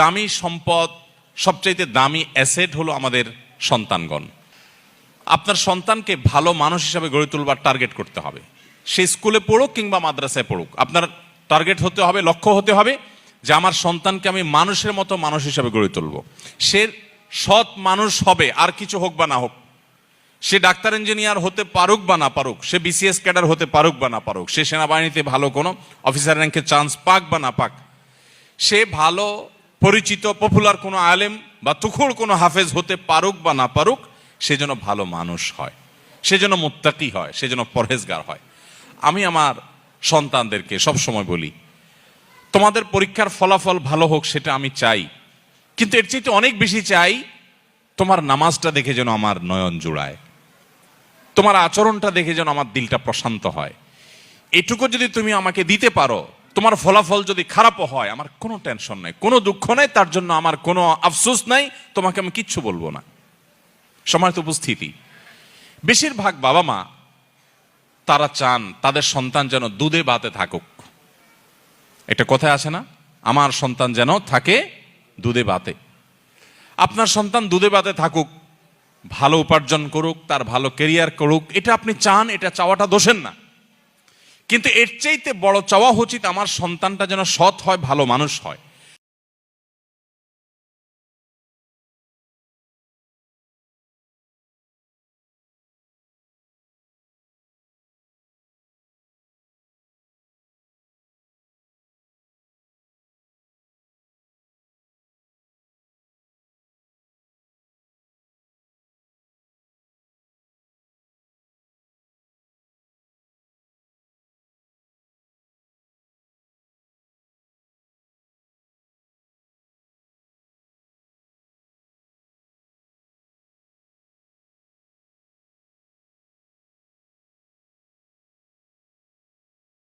দামি সম্পদ, সবচাইতে দামি অ্যাসেট হলো আমাদের সন্তানগণ। আপনার সন্তানকে ভালো মানুষ হিসাবে গড়ে তুলবার টার্গেট করতে হবে। সে স্কুলে পড়ুক কিংবা মাদ্রাসায় পড়ুক। আপনার টার্গেট হতে হবে, লক্ষ্য হতে হবে যে আমার সন্তানকে আমি মানুষের মতো মানুষ হিসাবে গড়ে তুলব। সে সৎ মানুষ হবে, আর কিছু হোক বা না হোক। সে ডাক্তার, ইঞ্জিনিয়ার হতে পারুক বা না পারুক, সে বিসিএস ক্যাডার হতে পারুক বা না পারুক, সে সেনাবাহিনীতে ভালো কোনো অফিসার র্যাঙ্কে চান্স পাক বা না পাক, সে ভালো পরিচিত পপুলার কোনো আলেম বা তুখুর কোনো হাফেজ হতে পারুক বা না পারুক, সে যেন ভালো মানুষ হয়, সে যেন মুত্তাকি হয়, সে যেন পরহেজগার হয়। আমি আমার সন্তানদেরকে সব সময় বলি, তোমাদের পরীক্ষার ফলাফল ভালো হোক সেটা আমি চাই, কিন্তু এর চাইতে অনেক বেশি চাই, তোমার নামাজটা দেখে যেন আমার নয়ন জুড়ায়, তোমার আচরণটা দেখে যেন আমার দিলটা প্রশান্ত হয়। এটুকু যদি তুমি আমাকে দিতে পারো তোমার ফলাফল যদি খারাপও হয়, আমার কোনো টেনশন নাই। কোনো দুঃখ নাই, তার জন্য আমার কোনো আফসোস নাই, তোমাকে আমি কিচ্ছু বলব না। সময় উপস্থিতি। বেশিরভাগ বাবা মা তারা চান তাদের সন্তান যেন দুধে বাতে থাকুক। এটা কোথায় আছে না? আমার সন্তান যেন থাকে দুধে বাতে আপনার সন্তান দুধে বাতে থাকুক, ভালো উপার্জন করুক, তার ভালো কেরিয়ার করুক, এটা আপনি চান, এটা চাওয়াটা দোষের না। কিন্তু এর চাইতে বড় চাওয়া উচিত আমার সন্তানটা যেন সৎ হয় ভালো মানুষ হয়।